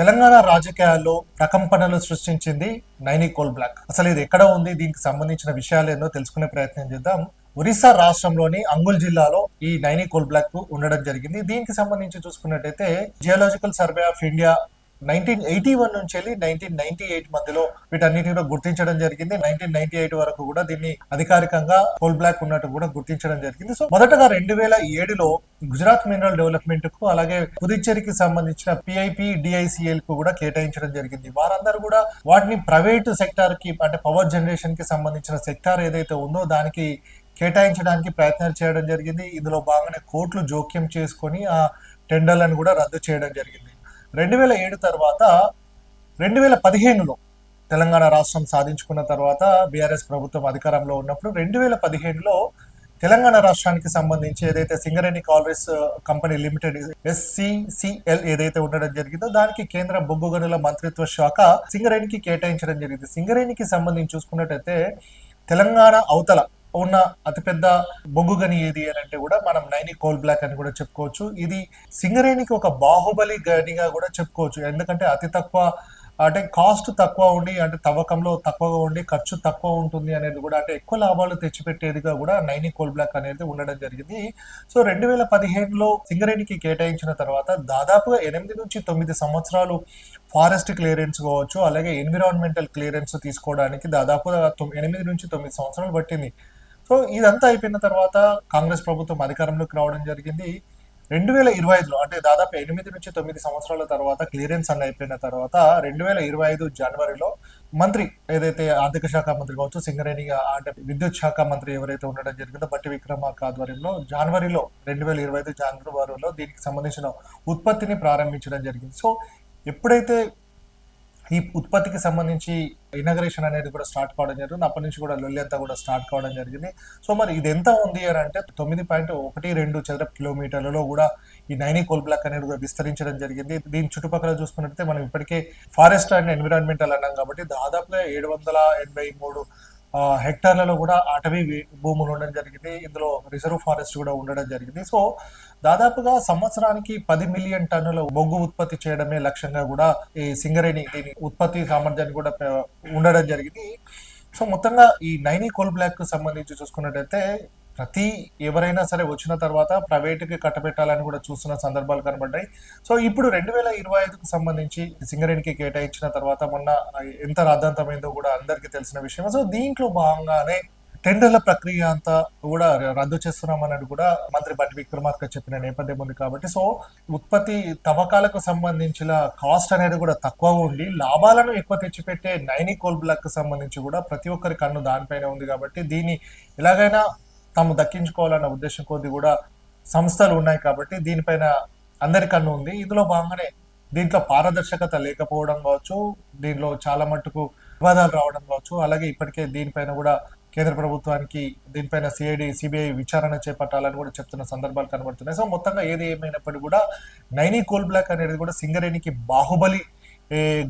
తెలంగాణ రాజకీయాల్లో ప్రకంపనలు సృష్టించింది నైని కోల్ బ్లాక్. అసలు ఇది ఎక్కడ ఉంది? దీనికి సంబంధించిన విషయాలు ఏందో తెలుసుకునే ప్రయత్నం చేద్దాం. ఒరిస్సా రాష్ట్రంలోని అంగుల్ జిల్లాలో ఈ నైని కోల్ బ్లాక్ ఉండడం జరిగింది. దీనికి సంబంధించి చూసుకున్నట్టయితే geological survey of India nineteen eighty one నుంచి వెళ్ళి నైన్టీన్ నైన్టీ ఎయిట్ మధ్యలో వీటన్నిటిని కూడా గుర్తించడం జరిగింది. నైన్టీన్ నైన్టీ ఎయిట్ వరకు కూడా దీన్ని అధికారికంగా కోల్ బ్లాక్ ఉన్నట్టు కూడా గుర్తించడం జరిగింది. సో మొదటగా రెండు వేల ఏడులో గుజరాత్ మినరల్ డెవలప్మెంట్కు అలాగే పుదుచ్చేరికి సంబంధించిన పిఐపి డిఐసిఎల్కు కూడా కేటాయించడం జరిగింది. వారందరూ కూడా వాటిని ప్రైవేట్ సెక్టార్కి అంటే పవర్ జనరేషన్కి సంబంధించిన సెక్టార్ ఏదైతే ఉందో దానికి కేటాయించడానికి ప్రయత్నాలు చేయడం జరిగింది. ఇందులో బాగానే కోట్లు జోక్యం చేసుకొని ఆ టెండర్లను కూడా రద్దు చేయడం జరిగింది. రెండు వేల ఏడు తర్వాత రెండు వేల పదిహేనులో తెలంగాణ రాష్ట్రం సాధించుకున్న తర్వాత బీఆర్ఎస్ ప్రభుత్వం అధికారంలో ఉన్నప్పుడు రెండు వేల పదిహేనులో తెలంగాణ రాష్ట్రానికి సంబంధించి ఏదైతే Singareni collieries company limited SCCL ఏదైతే ఉండడం జరిగిందో దానికి కేంద్ర బొగ్గు గనుల మంత్రిత్వ శాఖ సింగరేణికి కేటాయించడం జరిగింది. సింగరేణికి సంబంధించి చూసుకున్నట్టయితే తెలంగాణ అవతల ఉన్న అతిపెద్ద బొగ్గు గని ఏది అని అంటే కూడా మనం నైని కోల్ బ్లాక్ అని కూడా చెప్పుకోవచ్చు. ఇది సింగరేణికి ఒక బాహుబలి గనిగా కూడా చెప్పుకోవచ్చు. ఎందుకంటే అతి తక్కువ అంటే కాస్ట్ తక్కువ ఉండి అంటే తవ్వకంలో తక్కువగా ఉండి ఖర్చు తక్కువ ఉంటుంది అనేది కూడా అంటే ఎక్కువ లాభాలు తెచ్చిపెట్టేదిగా కూడా నైని కోల్ బ్లాక్ అనేది ఉండడం జరిగింది. సో రెండు వేల పదిహేనులో సింగరేణికి కేటాయించిన తర్వాత దాదాపుగా ఎనిమిది నుంచి తొమ్మిది సంవత్సరాలు ఫారెస్ట్ క్లియరెన్స్ కావచ్చు అలాగే ఎన్విరాన్మెంటల్ క్లియరెన్స్ తీసుకోవడానికి దాదాపుగా ఎనిమిది నుంచి తొమ్మిది సంవత్సరాలు పట్టింది. సో ఇదంతా అయిపోయిన తర్వాత కాంగ్రెస్ ప్రభుత్వం అధికారంలోకి రావడం జరిగింది. రెండు వేల ఇరవై ఐదులో అంటే దాదాపు ఎనిమిది నుంచి తొమ్మిది సంవత్సరాల తర్వాత క్లియరెన్స్ అన్న అయిపోయిన తర్వాత రెండు వేల ఇరవై ఐదు జనవరిలో మంత్రి ఏదైతే ఆర్థిక శాఖ మంత్రి కావచ్చు సింగరేణి అంటే విద్యుత్ శాఖ మంత్రి ఎవరైతే ఉండడం జరిగిందో బట్టి విక్రమార్క ఆధ్వర్యంలో జనవరిలో రెండు వేల ఇరవై ఐదు జనవరిలో దీనికి సంబంధించిన ఉత్పత్తిని ప్రారంభించడం జరిగింది. సో ఎప్పుడైతే ఈ ఉత్పత్తికి సంబంధించి ఇనగరేషన్ అనేది కూడా స్టార్ట్ కావడం జరిగింది. అప్పటి నుంచి కూడా లొల్లి అంతా కూడా స్టార్ట్ కావడం జరిగింది. సో మరి ఇది ఎంత ఉంది అని అంటే తొమ్మిది పాయింట్ ఒకటి రెండు చదరపు కిలోమీటర్లలో కూడా ఈ నైని కోల్ బ్లాక్ అనేది కూడా విస్తరించడం జరిగింది. దీని చుట్టుపక్కల చూసుకున్నట్లయితే మనం ఇప్పటికే ఫారెస్ట్ అండ్ ఎన్విరాన్మెంటల్ అన్నాం కాబట్టి దాదాపుగా ఏడు వందల ఎనభై మూడు హెక్టార్లలో కూడా అటవీ భూములు ఉండడం జరిగింది. ఇందులో రిజర్వ్ ఫారెస్ట్ కూడా ఉండడం జరిగింది. సో దాదాపుగా సంవత్సరానికి పది మిలియన్ టన్నుల బొగ్గు ఉత్పత్తి చేయడమే లక్ష్యంగా కూడా ఈ సింగరేణి దీని ఉత్పత్తి సామర్థ్యాన్ని కూడా ఉండడం జరిగింది. సో మొత్తంగా ఈ నైని కోల్ బ్లాక్ సంబంధించి చూసుకున్నట్టయితే ప్రతి ఎవరైనా సరే వచ్చిన తర్వాత ప్రైవేట్కి కట్టబెట్టాలని కూడా చూస్తున్న సందర్భాలు కనబడ్డాయి. సో ఇప్పుడు రెండు వేల ఇరవై ఐదుకు సంబంధించి సింగరేణికి కేటాయించిన తర్వాత మొన్న ఎంత రాద్ధాంతమైందో కూడా అందరికీ తెలిసిన విషయం సో దీంట్లో భాగంగానే టెండర్ల ప్రక్రియ అంతా కూడా రద్దు చేస్తున్నామన్నది కూడా మంత్రి బట్టి విక్రమార్క చెప్పిన నేపథ్యం ఉంది కాబట్టి. సో ఉత్పత్తి తవ్వకాలకు సంబంధించిన కాస్ట్ అనేది కూడా తక్కువ ఉండి లాభాలను ఎక్కువ తెచ్చిపెట్టే నైని కోల్ బ్లాక్ సంబంధించి కూడా ప్రతి ఒక్కరి కన్ను దానిపైన ఉంది కాబట్టి దీన్ని ఎలాగైనా తాము దక్కించుకోవాలన్న ఉద్దేశం కొద్ది కూడా సంస్థలు ఉన్నాయి కాబట్టి దీనిపైన అందరి కన్ను ఉంది. ఇందులో భాగంగానే దీంట్లో పారదర్శకత లేకపోవడం కావచ్చు దీనిలో చాలా మట్టుకు వివాదాలు రావడం కావచ్చు అలాగే ఇప్పటికే దీనిపైన కూడా కేంద్ర ప్రభుత్వానికి దీనిపైన సిఐడి సిబిఐ విచారణ చేపట్టాలని కూడా చెప్తున్న సందర్భాలు కనబడుతున్నాయి. సో మొత్తంగా ఏది ఏమైనప్పటికీ కూడా నైని కోల్ బ్లాక్ అనేది కూడా సింగరేణికి బాహుబలి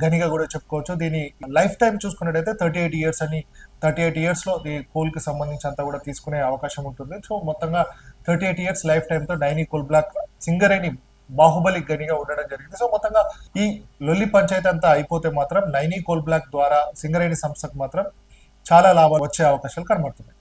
గనిగా కూడా చెప్పుకోవచ్చు. దీని లైఫ్ టైం చూసుకున్నట్టయితే థర్టీ ఎయిట్ ఇయర్స్ అని థర్టీ ఎయిట్ ఇయర్స్లో ఈ కోల్కి సంబంధించి అంతా కూడా తీసుకునే అవకాశం ఉంటుంది. సో మొత్తంగా thirty eight years life time తో కోల్ బ్లాక్ సింగరేణి బాహుబలి గనిగా ఉండడం జరిగింది. సో మొత్తంగా ఈ లొల్లి పంచాయతీ అంతా అయిపోతే మాత్రం నైనీ కోల్ బ్లాక్ ద్వారా సింగరేణి సంస్థకు మాత్రం చాలా లాభాలు వచ్చే అవకాశాలు కనబడుతున్నాయి.